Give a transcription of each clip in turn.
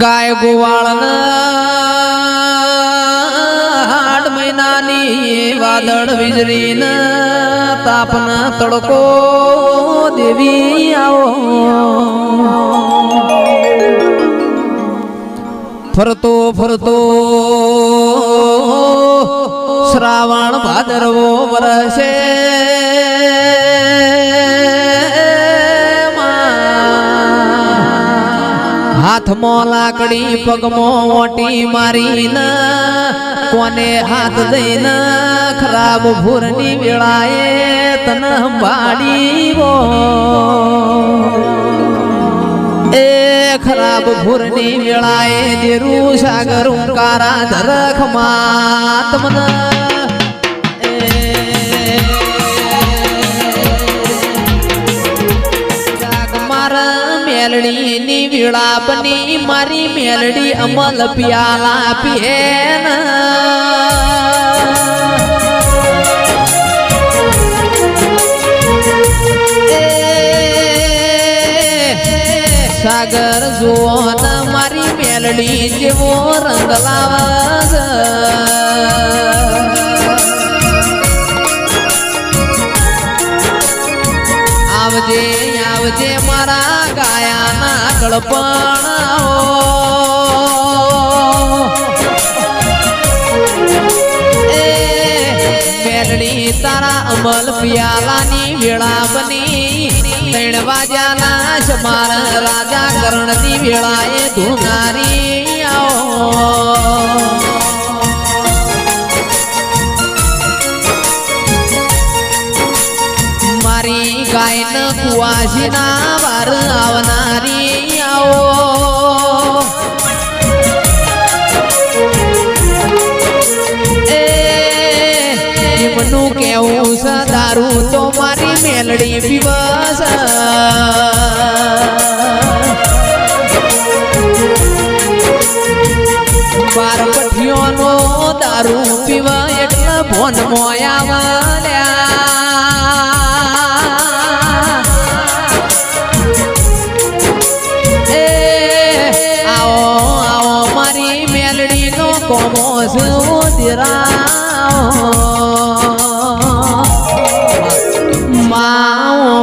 ગાય ગોવાળન આઠ મહિનાની વાદળ વીજળીન તાપના તડકો દેવી આવો. ફરતો ફરતો શ્રાવણ ભાદરવો વરસે. હાથમાં લાકડી પગમાં ઓટી મારીને, કોને હાથ દઈને ખરાબ ભૂરની વેળાએ તન સંભાળી વો એ ખરાબ ભૂરની વેળાએ જેરું સાગર ઉંકારા ધરખ માતમન મારા મેલડીની વિળાપની મારી મેલડી અમલ પિયાલા પીએન સાગર જુઓ મારી મેલડી જેવો રંગ લાવગ. આવજે આવજે મારા ગાયાના પણ એ તારા અમલ પિયાલાની વેળા બની ત્રણ જ મારા રાજા કરણની વેળાએ ધુનારી આવો ગાયન કુવાસીના વાર આવનારી આવો. એમનું કેવું છે દારૂ તો મારી મેલડી પીવસ બાર પઠિયોનો દારૂ પીવા એટલે ભોન મોયા એ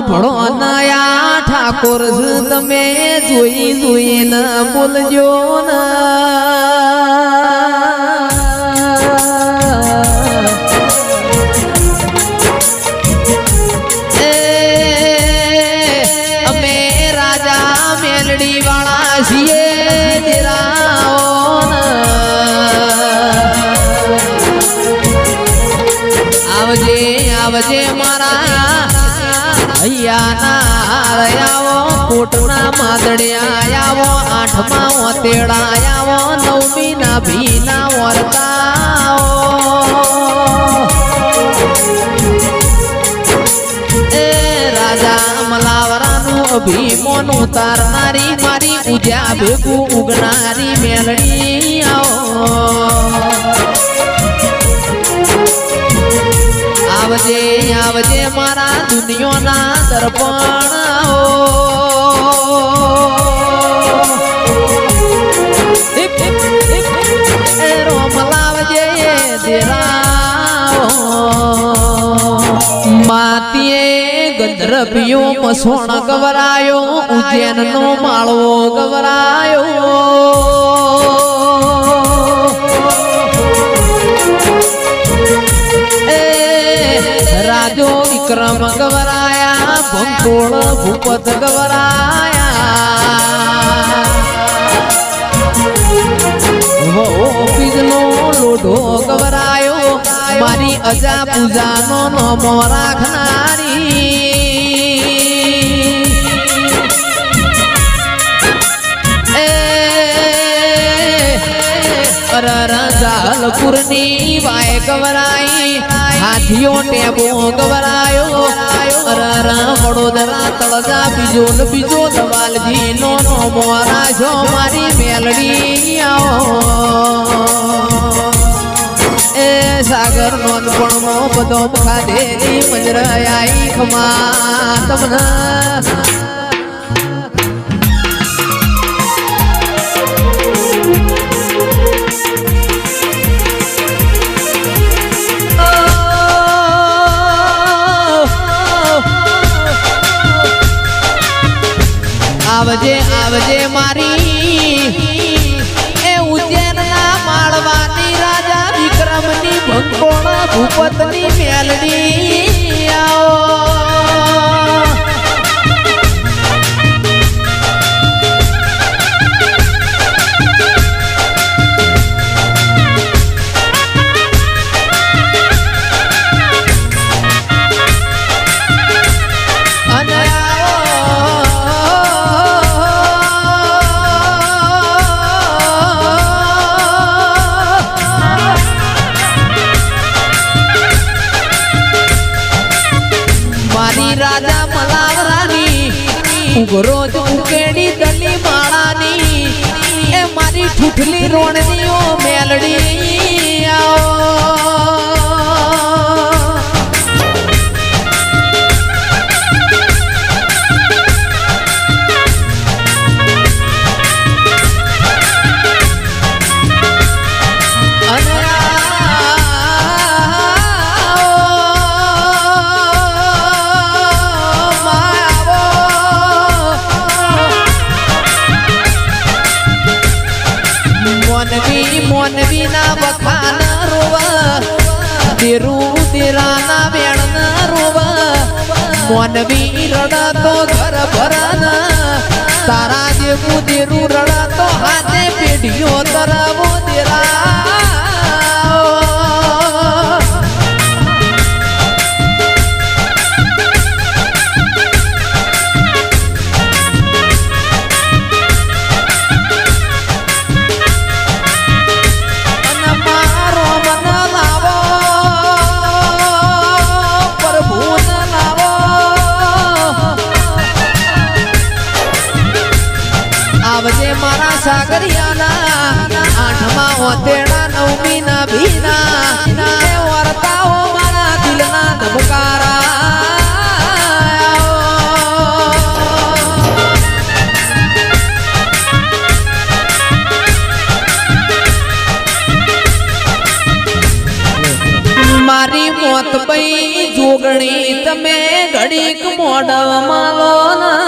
ભણો નયા ઠાકોર તમે જોઈ જોઈને બોલજો એ, અમે રાજા મેલડી વાળા છીએ આવજે આવજે મારા હૈયાના આવો કોટના માદડિયા આવો આઠમા ઓતેડા આવો નવમી ના ભીના વર્તાઓ. એ રાજા મલાવરાનું અભિમોન તારનારી મારી ઉજ્યા ભેગું ઉગનારી મેલડી આવો આવજે મારા દુનિયોના દર્પણ. માતીએ ગંધર્પિયો મસોણ ગવરાયો ઉજ્જૈનનો માળવો ગવરાયો. વિક્રમ ગવરાયા ભંકોળ ભૂપત ગવરાયા પીજનો લોઢો ગવરાયો મારી અજા પૂજાનો નોમો રાખનારી એ અરર જાલપુરની વાય ગવરાઈ હાથીઓ ટેબો ગવરાયો. અરર વડોદરા તળજા બીજો ને બીજો દવાલજી નો નો મોરા મારી મેલડી એ સાગર નોંધપણમાં બધો ખાધે મજરાઈ ખમા તમને આવજે આવજે મારી. એ ઉજ્જૈનના માળવાની રાજા વિક્રમની ભંકોણ ભૂપતની મેલડી. ઠૂઠલી રોણનીઓ મેલડી. મોનવી રડતો ઘર ભરાના. તારા જેવું દેરું રડતો હાથે પેઢીઓ તરવો. મારા સાગરિયાના, આઠમા ઓતેડા નવમી ના ભીના વર્તાઓ મારા દિલના મારી મોત પઈ જોગણી તમે ઘડીક મોઢમાં માલો વેળા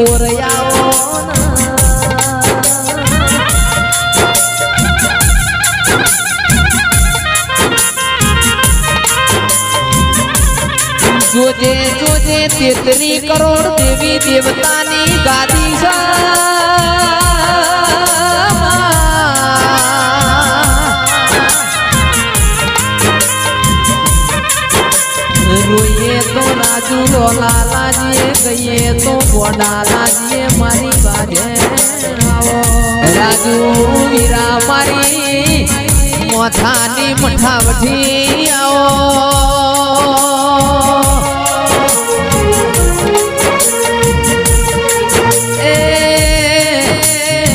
કોરયાવો જોજે જોજે તેતરી કરોડ દેવી દેવતાની ગાદી રોઈએ તો રાજુ લાલાજીએ કહીએ તો ગોડાલાજીએ મારી બાજે આવો. મારી મોથાની મઠાવઠી આવો.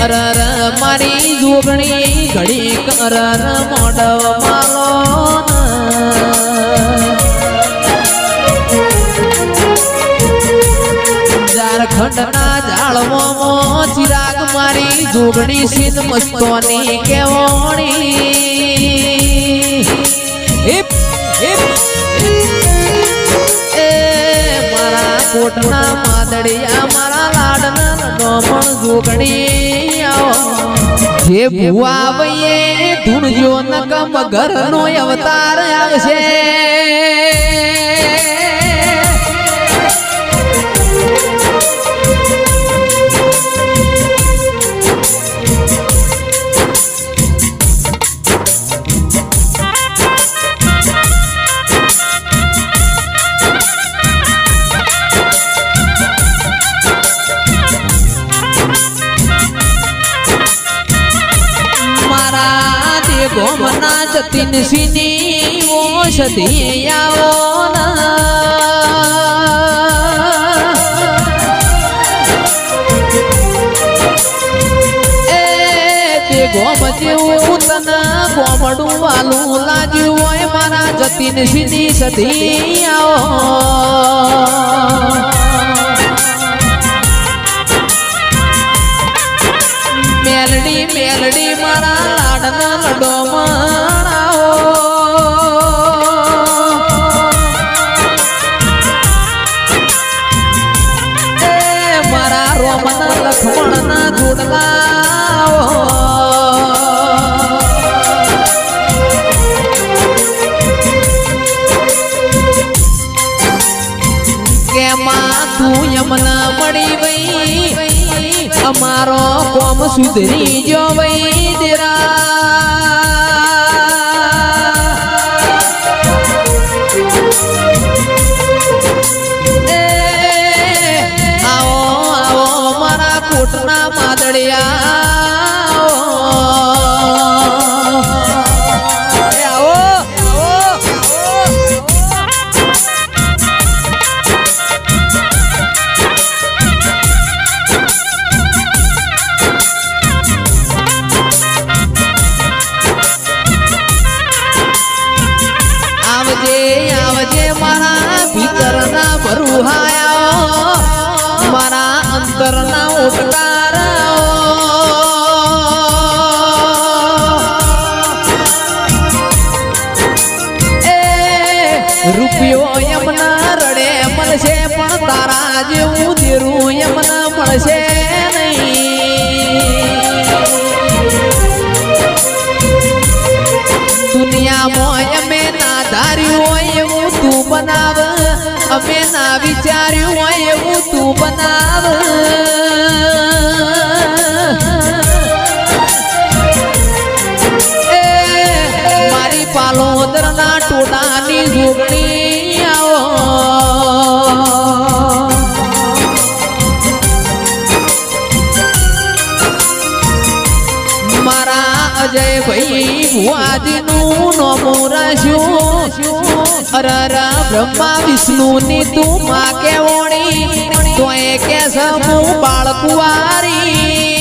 અરર મારી જોગણી ઘડી કર મોડવ માલો ઝારખંડના ઝાડવામાં ચિરાગ મારી જોગણી સિંધ મસ્તોની કેવણી. મારા કોટના માદડિયા મારા લાડના ડોમણ જોગણી આવો. જે ભુવા વયે ધૂણજો નકમ ઘરનો અવતાર આવશે. સોમનાથ તિનસિની ઓષધી આવો ગોમ જેવું તના ગોમડું વાલું લાજ્યું હોય મારા જતીન સીધી સધી આવો મેલડી મેલડી મારા લાડના લડો માણાઓ. એ મારા રોમના લખમણના જોડલાઓ કેમાં તું યમના મળી વઈ અમારો સુધરી જો વઈ મારા અંતરના વિચાર્યું હોય એવું તું બનાવ. જય ભાઈ ભુવાજીનું નોમું રાખ્યું. અરરા બ્રહ્મા વિષ્ણુની તું માં કેવણી? તો એ કે સૌ બાળકુવારી